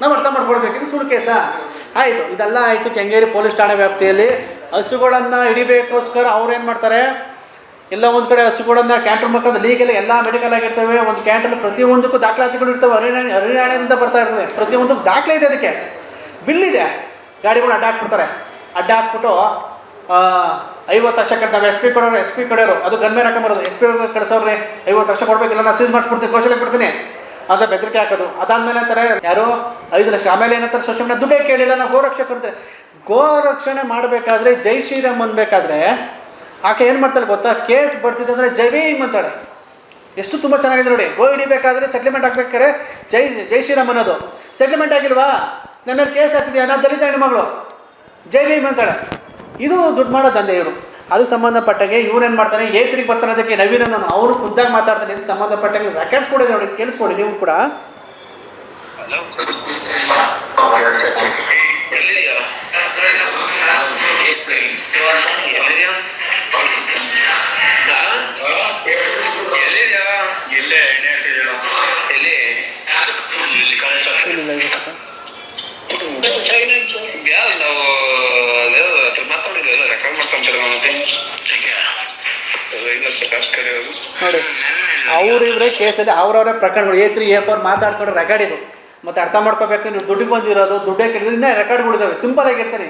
ನಾವು ಅರ್ಥ ಮಾಡ್ಕೊಳ್ಬೇಕು. ಇದು ಸುಳ್ಳು ಕೇಸ. ಆಯಿತು, ಇದೆಲ್ಲ ಆಯಿತು ಕೆಂಗೇರಿ ಪೊಲೀಸ್ ಠಾಣೆ ವ್ಯಾಪ್ತಿಯಲ್ಲಿ. ಹಸುಗಳನ್ನು ಹಿಡಿಬೇಕೋಸ್ಕರ ಅವ್ರು ಏನು ಮಾಡ್ತಾರೆ? ಎಲ್ಲ ಒಂದು ಕಡೆ ಹಸುಗಳನ್ನು ಕ್ಯಾಂಟರ್ ಮುಖಾಂತರ ಲೀಗಲ್ ಎಲ್ಲ ಮೆಡಿಕಲ್ ಆಗಿರ್ತವೆ. ಒಂದು ಕ್ಯಾಂಟರ್ ಪ್ರತಿಯೊಂದಕ್ಕೂ ದಾಖಲಾತಿಗಳು ಇರ್ತವೆ. ಹರಿಯಾಣ, ಹರಿಯಾಣದಿಂದ ಬರ್ತಾ ಇರ್ತದೆ. ಪ್ರತಿಯೊಂದಕ್ಕೂ ದಾಖಲೆ ಇದೆ ಅದಕ್ಕೆ. ಬಿಲ್ ಇದೆ. ಗಾಡಿಗಳು ಅಡ್ಡ ಹಾಕ್ಬಿಡ್ತಾರೆ. ಅಡ್ಡ ಹಾಕ್ಬಿಟ್ಟು ಐವತ್ತು ಲಕ್ಷ ಕಡೆ ನಾವು ಎಸ್ ಪಿ ಕೊಡೋರು ಎಸ್ ಪಿ ಕೊಡೋರು. ಅದು ಗನ್ಮೇಲೆ ಹಾಕೊಂಬರೋದು ಎಸ್ ಪಿ ಕಳಿಸೋರ್ರಿ ಐವತ್ತು ಲಕ್ಷ ಕೊಡಬೇಕಿಲ್ಲ, ನಾನು ಸೀಸ್ ಮಾಡಿಸ್ಬಿಡ್ತೀನಿ ಕೌಶಲ್ಯ ಕೊಡ್ತೀನಿ. ಅಂತ ಬೆದರಿಕೆ ಹಾಕೋದು. ಅದಾದ್ಮೇಲೆ ಅಂತಾರೆ, ಯಾರು ಐದು ಲಕ್ಷ. ಆಮೇಲೆ ಏನಂತಾರೆ ಮೀಡಿಯಾ ದುಡ್ಡೇ ಕೇಳಿಲ್ಲ, ನಾವು ಗೋರಕ್ಷಕರು ಕೊಡ್ತೇವೆ ಗೋರಕ್ಷಣೆ ಮಾಡಬೇಕಾದ್ರೆ ಜೈ ಶ್ರೀರಾಮ್ ಅನ್ಬೇಕಾದ್ರೆ, ಆಕೆ ಏನು ಮಾಡ್ತಾಳೆ ಗೊತ್ತಾ? ಕೇಸ್ ಬರ್ತಿದೆ ಅಂದರೆ ಜೈ ಭೀಮ್ ಅಂತಾಳೆ. ಎಷ್ಟು ತುಂಬ ಚೆನ್ನಾಗಿದೆ ನೋಡಿ. ಗೋ ಹಿಡಿಬೇಕಾದ್ರೆ ಸೆಟ್ಲ್ಮೆಂಟ್ ಹಾಕ್ಬೇಕಾದ್ರೆ ಜೈ ಜೈ ಶ್ರೀರಾಮ್ ಅನ್ನೋದು. ಸೆಟ್ಲ್ಮೆಂಟ್ ಆಗಿಲ್ವಾ? ನನ್ನ ಕೇಸ್ ಹಾಕ್ತಿದ್ಯಾ ನಾ ದಲಿತ ಹೆಣ್ಮಗಳು ಜೈ ಭೀಮ್ ಅಂತಾಳೆ. ಇದು ದುಡ್ಡು ಮಾಡೋ ದಂಧೆ ಇವರು ಅದಕ್ಕೆ ಸಂಬಂಧಪಟ್ಟಾಗೆ ಇವ್ರೇನು ಮಾಡ್ತಾನೆ ಏತ್ರಿಗೆ ಬರ್ತಾನೆ ಅದಕ್ಕೆ ನವೀನ ಅವರು ಖುದ್ದಾಗಿ ಮಾತಾಡ್ತಾನೆ ಇದಕ್ಕೆ ಸಂಬಂಧಪಟ್ಟಾಗೆ ರೆಕಾರ್ಡ್ಸ್ ಕೂಡ ಇದೆ ನೋಡಿ ಕೇಳಿಸ್ಕೊಡಿ ನೀವು ಕೂಡ ಇಲ್ಲೇ ಹಾಕ್ತಿದ್ದೀರ ಎಲ್ಲಿ ಮಾಡ್ಕೊಂತಾರೆ ಮತ್ತೆ. ನೋಡಿ ಅವ್ರು ಇವರೇ ಕೇಸಲ್ಲಿ ಅವ್ರವ್ರೇ ಪ್ರಕರಣಗಳು ಎ ತ್ರೀ ಎ ಫೋರ್ ಮಾತಾಡ್ಕೊಂಡು ರೆಕಾರ್ಡ್ ಇದು. ಮತ್ತು ಅರ್ಥ ಮಾಡ್ಕೋಬೇಕು ನೀವು ದುಡ್ಡಿಗೆ ಬಂದಿರೋದು ದುಡ್ಡೇ ಕೇಳಿದ್ರೆ ರೆಕಾರ್ಡ್ ರೆಕಾರ್ಡ್ಗಳಿದ್ದಾವೆ ಸಿಂಪಲ್ ಆಗಿರ್ತಾರೆ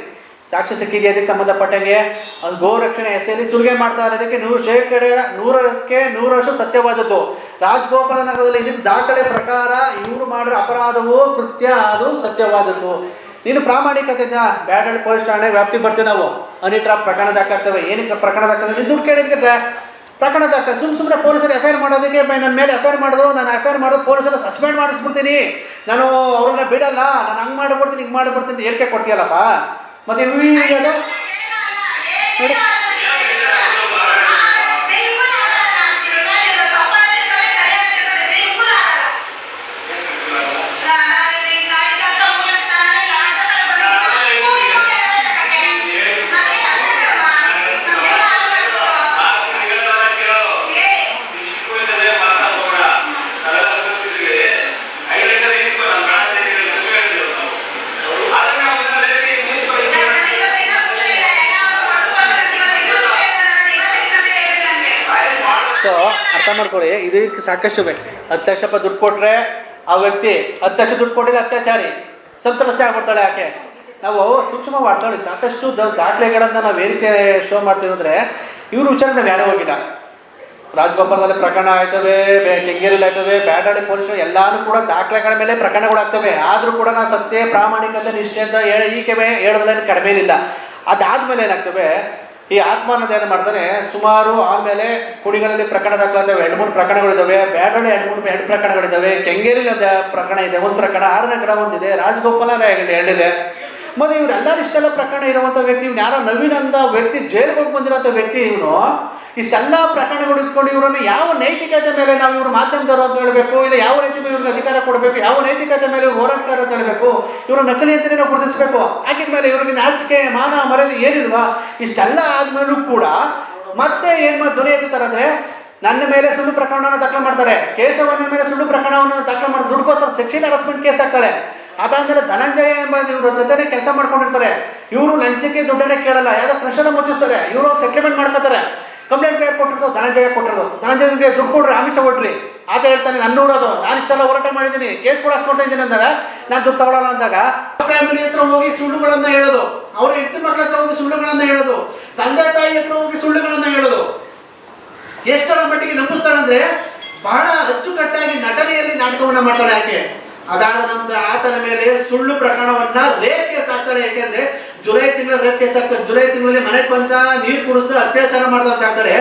ಸಾಕ್ಷಿ ಸಿಕ್ಕಿದೆಯಾ ಅದಕ್ಕೆ ಸಂಬಂಧಪಟ್ಟಂಗೆ? ಅದು ಗೋರಕ್ಷಣೆ ಎಸೆಯಲ್ಲಿ ಸುಲಿಗೆ ಮಾಡ್ತಾ ಇರೋದಕ್ಕೆ ನೂರು ಶೇಕಡ ನೂರಕ್ಕೆ ನೂರಷ್ಟು ಸತ್ಯವಾದದ್ದು. ರಾಜಗೋಪಾಲ ನಗರದಲ್ಲಿ ಇದಕ್ಕೆ ದಾಖಲೆ ಪ್ರಕಾರ ಇವರು ಮಾಡಿರೋ ಅಪರಾಧವು ಕೃತ್ಯ ಅದು ಸತ್ಯವಾದದ್ದು. ನೀನು ಪ್ರಾಮಾಣಿಕತೆಯಿಂದ ಬ್ಯಾಡಳ್ಳಿ ಪೊಲೀಸ್ ಠಾಣೆ ವ್ಯಾಪ್ತಿ ಬರ್ತೀವಿ ನಾವು. ಅನಿಟ್ರಾ ಪ್ರಕರಣ ದಾಖಲಾಗ್ತವೆ. ಏನಕ್ಕೆ ಪ್ರಕರಣ ದಾಖಲಾಗ್ತವೆ? ನೀನು ದುಡ್ಡು ಕೇಳಿದ್ರೆ ಪ್ರಕರಣ ದಾಖಲೆ ಸುಮ್ಮ ಸುಮ್ಮನೆ ಪೊಲೀಸರು ಎಫ್ ಐ ಆರ್ ಮಾಡೋದಕ್ಕೆ ನನ್ನ ಮೇಲೆ ಎಫ್ ಐ ಆರ್ ಮಾಡಿದ್ರು. ನಾನು ಎಫ್ ಐ ಆರ್ ಮಾಡೋದು ಪೊಲೀಸರು ಸಸ್ಪೆಂಡ್ ಮಾಡಿಸ್ಬಿಡ್ತೀನಿ. ನಾನು ಅವ್ರನ್ನ ಬಿಡಲ್ಲ. ನಾನು ಹಂಗೆ ಮಾಡಿಬಿಡ್ತೀನಿ, ಹಿಂಗೆ ಮಾಡಿಬಿಡ್ತೀನಿ ಹೇಳ್ಕೆ ಕೊಡ್ತೀಯಲ್ಲಪ್ಪ. ಮತ್ತು ನೋಡಿ ಅರ್ಥ ಮಾಡ್ಕೊಳ್ಳಿ, ಇದಕ್ಕೆ ಸಾಕಷ್ಟು ಬೇಕು. ಹತ್ತು ಲಕ್ಷ ರೂಪಾಯಿ ದುಡ್ಡು ಕೊಟ್ಟರೆ ಆ ವ್ಯಕ್ತಿ ಹತ್ತು ಲಕ್ಷ ದುಡ್ಡು ಕೊಟ್ಟಿಲ್ಲ, ಅತ್ಯಾಚಾರಿ. ಸಂತ್ರಸ್ತೆ ಆಗ್ಬಿಡ್ತಾಳೆ ಯಾಕೆ? ನಾವು ಸೂಕ್ಷ್ಮ ಮಾಡ್ತಾಳೆ ಸಾಕಷ್ಟು ದಾಖಲೆಗಳನ್ನು ನಾವು ಏನಕ್ಕೆ ಶೋ ಮಾಡ್ತೀವಿ ಅಂದರೆ ಇವ್ರ ವಿಚಾರ ನಾವು ಹೋಗಿಲ್ಲ. ರಾಜಗೋಪಾಲದಲ್ಲಿ ಪ್ರಕರಣ ಆಯ್ತವೆ ಕೆಂಗೇರಿಲಿ ಆಯ್ತವೆ, ಬ್ಯಾಡಾಳಿ ಪೊಲೀಸರು ಎಲ್ಲಾನು ಕೂಡ ದಾಖಲೆಗಳ ಮೇಲೆ ಪ್ರಕರಣಗಳು ಆಗ್ತವೆ. ಆದರೂ ಕೂಡ ನಾವು ಸತ್ಯ, ಪ್ರಾಮಾಣಿಕತೆ, ನಿಷ್ಠೆ ಅಂತ ಹೇಳಿ ಈಕೆ ಹೇಳೋದ್ರಲ್ಲಿ ಕಡಿಮೆ ಏನಿಲ್ಲ. ಅದಾದಮೇಲೆ ಏನಾಗ್ತವೆ ಈ ಆತ್ಮಾನ ಏನು ಮಾಡ್ತಾರೆ. ಸುಮಾರು ಆಮೇಲೆ ಕುಡಿಗಳಲ್ಲಿ ಪ್ರಕರಣ ದಾಖಲಾಗ್ತವೆ. ಎರಡು ಮೂರು ಪ್ರಕರಣಗಳಿದ್ದಾವೆ ಬ್ಯಾಡಳಿ ಎರಡು ಮೂರು ಎರಡು ಪ್ರಕರಣಗಳಿದ್ದಾವೆ ಕೆಂಗೇರಿನ ಪ್ರಕರಣ ಇದೆ. ಒಂದು ಪ್ರಕರಣ ಆರನೇ ಗ್ರಾಮ ಒಂದಿದೆ. ರಾಜಗೋಪಾಲ ಎರಡಿದೆ. ಮತ್ತು ಇವರೆಲ್ಲರೂ ಇಷ್ಟೆಲ್ಲ ಪ್ರಕರಣ ಇರುವಂಥ ವ್ಯಕ್ತಿ, ಇವ್ನು ಯಾರೋ ನವೀನ್ ಅಂತ ವ್ಯಕ್ತಿ, ಜೈಲಿಗೆ ಹೋಗಿ ಬಂದಿರೋಂಥ ವ್ಯಕ್ತಿ ಇವನು, ಇಷ್ಟೆಲ್ಲ ಪ್ರಕರಣಗಳು ಇಟ್ಕೊಂಡು ಇವರನ್ನು ಯಾವ ನೈತಿಕತೆ ಮೇಲೆ ನಾವು ಇವರು ಮಾಧ್ಯಮದವರು ಅಂತ ಹೇಳಬೇಕು, ಇಲ್ಲ ಯಾವ ರೀತಿ ಇವ್ರಿಗೆ ಅಧಿಕಾರ ಕೊಡಬೇಕು, ಯಾವ ನೈತಿಕತೆ ಮೇಲೆ ಇವ್ರು ಹೋರಾಟಗಾರ ಅಂತ ಹೇಳಬೇಕು ಇವರು ನಕಲಿ ಅಂತಲೇ ನಾವು ಗುರುತಿಸಬೇಕು. ಆಗಿದ್ಮೇಲೆ ಇವ್ರಿಗೆ ನಾಚಿಕೆ, ಮಾನ, ಮರ್ಯಾದೆ ಏನಿಲ್ವಾ, ಇಷ್ಟೆಲ್ಲ ಆದಮೇಲೂ ಕೂಡ ಮತ್ತೆ ಏನು ಎತ್ತುತ್ತಾರೆ ಅಂದರೆ, ನನ್ನ ಮೇಲೆ ಸುಳ್ಳು ಪ್ರಕರಣವನ್ನು ದಾಖಲೆ ಮಾಡ್ತಾರೆ. ಕೇಶವನ ಮೇಲೆ ಸುಳ್ಳು ಪ್ರಕರಣವನ್ನು ದಾಖಲೆ ಮಾಡಿ ದುಡ್ಡುಗೋಸ್ಕರ ಸೆಕ್ಷನ್ ಹರಾಸ್ಮೆಂಟ್ ಕೇಸ್ ಹಾಕ್ತಾರೆ ಅದಾದ್ಮೇಲೆ ಧನಂಜಯ ಎಂಬ ಇವ್ರ ಜೊತೆನೆ ಕೆಲಸ ಮಾಡ್ಕೊಂಡಿರ್ತಾರೆ. ಇವರು ಲಂಚಕ್ಕೆ ದುಡ್ಡನ್ನೇ ಕೇಳಲ್ಲ, ಯಾವುದೋ ಪ್ರಶ್ನೆ ಮುಚ್ಚಿಸ್ತಾರೆ. ಇವರು ಸೆಟ್ಲ್ಮೆಂಟ್ ಮಾಡ್ಕೋತಾರೆ. ಕಂಪ್ಲೇಂಟ್ ಯಾರು ಕೊಟ್ಟಿರೋದು ಧನಂಜಯ ಕೊಟ್ಟಿರೋದು. ಧನಂಜಯಗೆ ದುಡ್ಡು ಕೊಡ್ರಿ, ಆಮಿಷ ಕೊಡ್ರಿ ಆತ ಹೇಳ್ತಾನೆ ನನ್ನ ಊರದು ನಾನು ಇಷ್ಟೆಲ್ಲ ಹೋರಾಟ ಮಾಡಿದ್ದೀನಿ, ಕೇಸ್ ಕೂಡ ಹಾಸ್ಕೊಂಡಿದ್ದೀನಿ ಅಂದಾಗ ನಾನು ದುಡ್ಡು ತಗೊಳ್ಳಲ್ಲ ಅಂದಾಗ ಫ್ಯಾಮಿಲಿ ಹತ್ರ ಹೋಗಿ ಸುಳ್ಳುಗಳನ್ನ ಹೇಳೋದು. ಅವ್ರ ಹೆಂಡತಿ ಮಕ್ಕಳ ಹತ್ರ ಹೋಗಿ ಸುಳ್ಳುಗಳನ್ನ ಹೇಳೋದು. ತಂದೆ ತಾಯಿ ಹತ್ರ ಹೋಗಿ ಸುಳ್ಳುಗಳನ್ನ ಹೇಳೋದು. ಎಷ್ಟರ ಮಟ್ಟಿಗೆ ನಂಬಿಸ್ತಾಳಂದ್ರೆ ಬಹಳ ಅಚ್ಚುಕಟ್ಟಾಗಿ ನಟನೆಯಲ್ಲಿ ನಾಟಕವನ್ನ ಮಾಡ್ತಾಳೆ ಆಕೆ. ಅದಾದ ನಂತರ ಆತನ ಮೇಲೆ ಸುಳ್ಳು ಪ್ರಕರಣವನ್ನ ರೇಪ್ ಕೇಸ್ ಹಾಕ್ತಾರೆ ಯಾಕೆಂದ್ರೆ ಜುಲೈ ತಿಂಗಳ ರೇಪ್ ಕೇಸ್ ಜುಲೈ ತಿಂಗಳಲ್ಲಿ ಮನೆಗೆ ಬಂದ, ನೀರು ಕುಡಿಸ್ತಾ ಅತ್ಯಾಚಾರ ಮಾಡ್ದ ಅಂತ ಹಾಕ್ತಾರೆ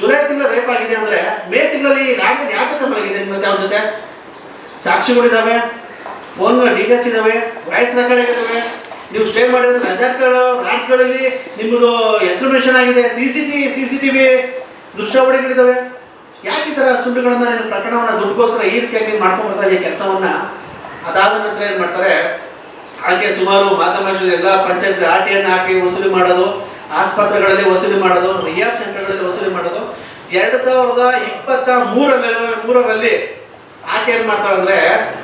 ಜುಲೈ ತಿಂಗಳ ರೇಪ್ ಆಗಿದೆ ಅಂದ್ರೆ ಮೇ ತಿಂಗಳಲ್ಲಿ ರಾಜ್ಯದ ಯಾವ ಜೊತೆ ಮಲಗಿದೆ ಮತ್ತೆ ಅವ್ರ ಜೊತೆ? ಸಾಕ್ಷಿಗಳಿದಾವೆ ಫೋನ್ ಡೀಟೇಲ್ಸ್ ಇದಾವೆ ವಾಯ್ಸ್ ರೆಕಾರ್ಡ್ ಇದಾವೆ. ನೀವು ಸ್ಟೇ ಮಾಡಿರೋ ರೆಸಾರ್ಟ್ಗಳು ರಾಜ್ಗಳಲ್ಲಿ ನಿಮ್ಮದು ಹೆಸರು ಆಗಿದೆ. C C T C C T V ದೃಶ್ಯಾವಳಿಗಳಿದಾವೆ. ಯಾಕೆ ಈ ಥರ ಸುಳ್ಳುಗಳನ್ನ ಪ್ರಕರಣವನ್ನ ಪ್ರಕರಣವನ್ನು ದುಡ್ಡುಗೋಸ್ಕರ ಈ ರೀತಿಯಾಗಿ ಮಾಡ್ಕೊಂಡು ಬರ್ತಾ ಕೆಲಸವನ್ನ? ಅದಾದ ನಂತರ ಏನು ಮಾಡ್ತಾರೆ? ಹಾಗೆ ಸುಮಾರು ಮಾಧ್ಯಮ ಎಲ್ಲ ಪಂಚಾಯತ್ ಆರ್ ಟಿಯನ್ನು ಹಾಕಿ ವಸೂಲಿ ಮಾಡೋದು, ಆಸ್ಪತ್ರೆಗಳಲ್ಲಿ ವಸೂಲಿ ಮಾಡೋದು ರಿಯಾಬ್ ಸೆಂಟರ್ಗಳಲ್ಲಿ ವಸೂಲಿ ಮಾಡೋದು. ಎರಡು ಸಾವಿರದ ಇಪ್ಪತ್ತ ಮೂರರಲ್ಲಿ ಮೂರರಲ್ಲಿ ಆಕೆ ಏನ್ ಮಾಡ್ತಾಳೆ ಅಂದ್ರೆ,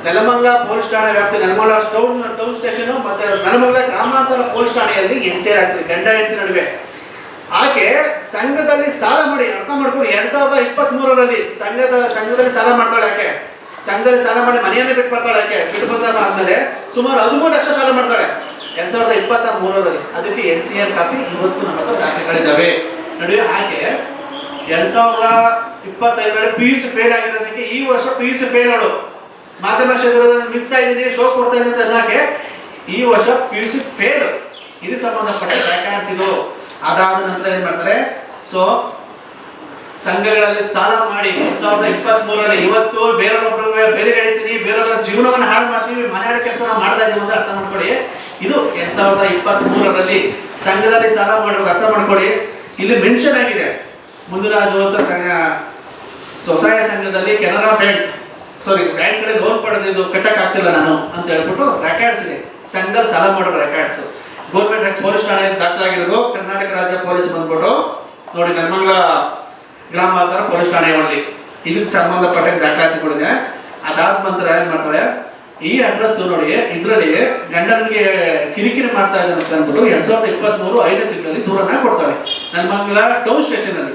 ನೆಲಮಂಗಲ ಪೊಲೀಸ್ ಠಾಣೆ ವ್ಯಾಪ್ತಿ, ನೆಲಮಂಗಲ ಟೌನ್ ಟೌನ್ ಸ್ಟೇಷನ್ ಮತ್ತೆ ನೆಲಮಂಗಲ ಗ್ರಾಮಾಂತರ ಪೊಲೀಸ್ ಠಾಣೆಯಲ್ಲಿ ಎನ್ಸೇರ್ ಆಗ್ತದೆ, ಗಂಡ ಹೆಂಡತಿ ನಡುವೆ. ಆಕೆ ಸಂಘದಲ್ಲಿ ಸಾಲ ಮಾಡಿ, ಅರ್ಥ ಮಾಡ್ಕೊಂಡು ಎರಡ್ ಸಾವಿರದ ಇಪ್ಪತ್ತ್ ಮೂರರಲ್ಲಿ ಸಂಘದ, ಸಂಘದಲ್ಲಿ ಸಾಲ ಮಾಡ್ತಾಳೆ ಆಕೆ. ಸಂಘದಲ್ಲಿ ಸಾಲ ಮಾಡಿ ಮನೆಯನ್ನೇ ಬಿಟ್ಟು ಬರ್ತಾಳೆ ಆಕೆ ಬಿಟ್ಟು ಬಂದಾಗ ಆದ್ಮೇಲೆ ಸುಮಾರು ಹದಿಮೂರು ಲಕ್ಷ ಸಾಲ ಮಾಡ್ತಾಳೆ. ಎರಡ್ ಸಾವಿರದ ಇಪ್ಪತ್ತ ಮೂರರಲ್ಲಿ. ಅದಕ್ಕೆ ಎನ್ ಸಿ ಆರ್ ಕಾಪಿ ಇವತ್ತು ನಮ್ಮ ಹತ್ರ ದಾಖಲೆಗಳಿದ್ದಾವೆ ನಡುವೆ ಆಕೆ ಎರಡ್ ಸಾವಿರದ ಇಪ್ಪತ್ತೈದರಲ್ಲಿ ಪಿ ಯು ಸಿ ಫೇಲ್ ಆಗಿರೋದಕ್ಕೆ ಈ ವರ್ಷ ಪಿ ಯು ಸಿ ಫೇಲ್ ಅವಳು. ಮಾಧ್ಯಮ ಕ್ಷೇತ್ರದಲ್ಲಿ ಮಿಗ್ತಾ ಇದ್ದೀನಿ ಶೋ ಕೊಡ್ತಾ ಇದ್ದೀನಿ ಅನ್ನಕ್ಕೆ ಈ ವರ್ಷ ಪಿ ಯು ಸಿ ಫೇಲ್ ಇದಕ್ಕೆ ಸಂಬಂಧಪಟ್ಟ ವ್ಯಾಕ್ಯಾನ್ಸ್ ಇದು. ಅದಾದ ನಂತರ ಏನ್ ಮಾಡ್ತಾರೆ? ಸೊ ಸಂಘಗಳಲ್ಲಿ ಸಾಲ ಮಾಡಿ ಎರಡ್ ಸಾವಿರದ ಇಪ್ಪತ್ತ್ ಮೂರರಲ್ಲಿ ಇವತ್ತು ಬೇರೆಯವ್ರೊಬ್ರಿಗೆ ಬೆಲೆ ಹೇಳ್ತೀನಿ ಬೇರೆಯವರ ಜೀವನವನ್ನು ಹಾಳು ಮಾಡ್ತೀವಿ ಮನೆಯ ಕೆಲಸ ಮಾಡ್ತಾ ಇದೀವಿ ಅಂತ ಅರ್ಥ ಮಾಡ್ಕೊಳ್ಳಿ. ಇದು ಎರಡ್ ಸಾವಿರದ ಇಪ್ಪತ್ತ್ ಮೂರರಲ್ಲಿ ಸಂಘದಲ್ಲಿ ಸಾಲ ಮಾಡಿರೋದು ಅರ್ಥ ಮಾಡ್ಕೊಳ್ಳಿ. ಇಲ್ಲಿ ಮೆನ್ಷನ್ ಆಗಿದೆ ಮುಂದುರಾಜು ಅಂತ ಸಂಘ, ಸ್ವಸಹಾಯ ಸಂಘದಲ್ಲಿ ಕೆನರಾ ಬ್ಯಾಂಕ್ ಸಾರಿ ಬ್ಯಾಂಕ್ಗಳಲ್ಲಿ ಲೋನ್ ಪಡೆದಿದ್ದು ಕಟ್ಟಕ್ ಆಗ್ತಿಲ್ಲ ನಾನು ಅಂತ ಹೇಳ್ಬಿಟ್ಟು ರೆಕಾರ್ಡ್ಸ್ ಇದೆ. ಸಂಘದಲ್ಲಿ ಸಾಲ ಮಾಡೋ ರೆಕಾರ್ಡ್ಸ್ ಗೋರ್ಮೆಂಟ್ ಪೊಲೀಸ್ ಠಾಣೆಯಲ್ಲಿ ದಾಖಲಾಗಿರೋದು ಕರ್ನಾಟಕ ರಾಜ್ಯ ಪೊಲೀಸ್ ಬಂದ್ಬಿಟ್ಟು. ನೋಡಿ ನೆಲಮಂಗಲ ಗ್ರಾಮಾಂತರ ಪೊಲೀಸ್ ಠಾಣೆಯಲ್ಲಿ ಇದಕ್ಕೆ ಸಂಬಂಧಪಟ್ಟ ದಾಖಲಾತಿಗಳಿದೆ ಅದಾದ ನಂತರ ಏನ್ ಮಾಡ್ತಾಳೆ ಈ ಅಡ್ರೆಸ್ ನೋಡಿ, ಇದರಲ್ಲಿ ಗಂಡನಿಗೆ ಕಿರಿಕಿರಿ ಮಾಡ್ತಾ ಇದ್ದಾನೆ ಅಂತ ಅಂದ್ಬಿಟ್ಟು ಎರಡ್ ಸಾವಿರದ ಇಪ್ಪತ್ತ್ ಮೂರು ಐದನೇ ತಿಂಗಳಲ್ಲಿ ದೂರನ್ನ ಕೊಡ್ತಾಳೆ ನನ್ನ ಮಂಗಲ ಟೌನ್ ಸ್ಟೇಷನ್ ಅಲ್ಲಿ.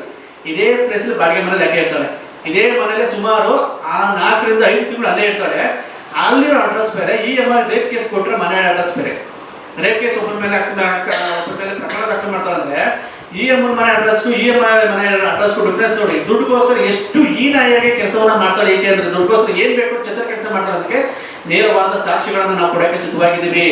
ಇದೇ ಪ್ಲೇಸ್ ಬಾಡಿಗೆ ಮನೇಲಿ ಯಾಕೆ ಇರ್ತಾಳೆ. ಇದೇ ಮನೇಲಿ ಸುಮಾರು ಆ ನಾಲ್ಕರಿಂದ ಐದು ತಿಂಗಳು ಅಲ್ಲೇ ಇರ್ತಾಳೆ. ಅಲ್ಲಿರೋ ಅಡ್ರೆಸ್ ಬೇರೆ, ಈ ಎಂ ರೇಪ್ ಕೇಸ್ ಕೊಟ್ಟರೆ ಮನೆ ಅಡ್ರೆಸ್ ಬೇರೆ. ರೇಪ್ ಕೇಸ್ ಒಬ್ಬರ ಮೇಲೆ ಒಬ್ಬರ ಮೇಲೆ ಪ್ರಕರಣ ದಾಖಲು ಮಾಡ್ತಾಳೆ ಅಂದ್ರೆ ಇ ಎಂ ಮನೆ ಅಡ್ರೆಸ್ ಇ ಎಂ ಐ ಮನೆ ಅಡ್ರೆಸ್ಗೂ ಡಿಫ್ರೆನ್ಸ್ ನೋಡಿ, ದುಡ್ಡುಗೋಸ್ಕರ ಎಷ್ಟು ಹೀನಾಯಾಗಿ ಕೆಲಸವನ್ನ ಮಾಡ್ತಾರೆ ಏಕೆ ಅಂದ್ರೆ ದುಡ್ಡುಗೋಸ್ಕರ ಏನ್ ಬೇಕು ಚಂದ್ರ ಕೆಲಸ ಮಾಡ್ತಾರೆ ಅದಕ್ಕೆ ನೇರವಾದ ಸಾಕ್ಷಿಗಳನ್ನು ನಾವು ಕೊಡಕ್ಕೆ ಸಿದ್ಧವಾಗಿದ್ದೀವಿ.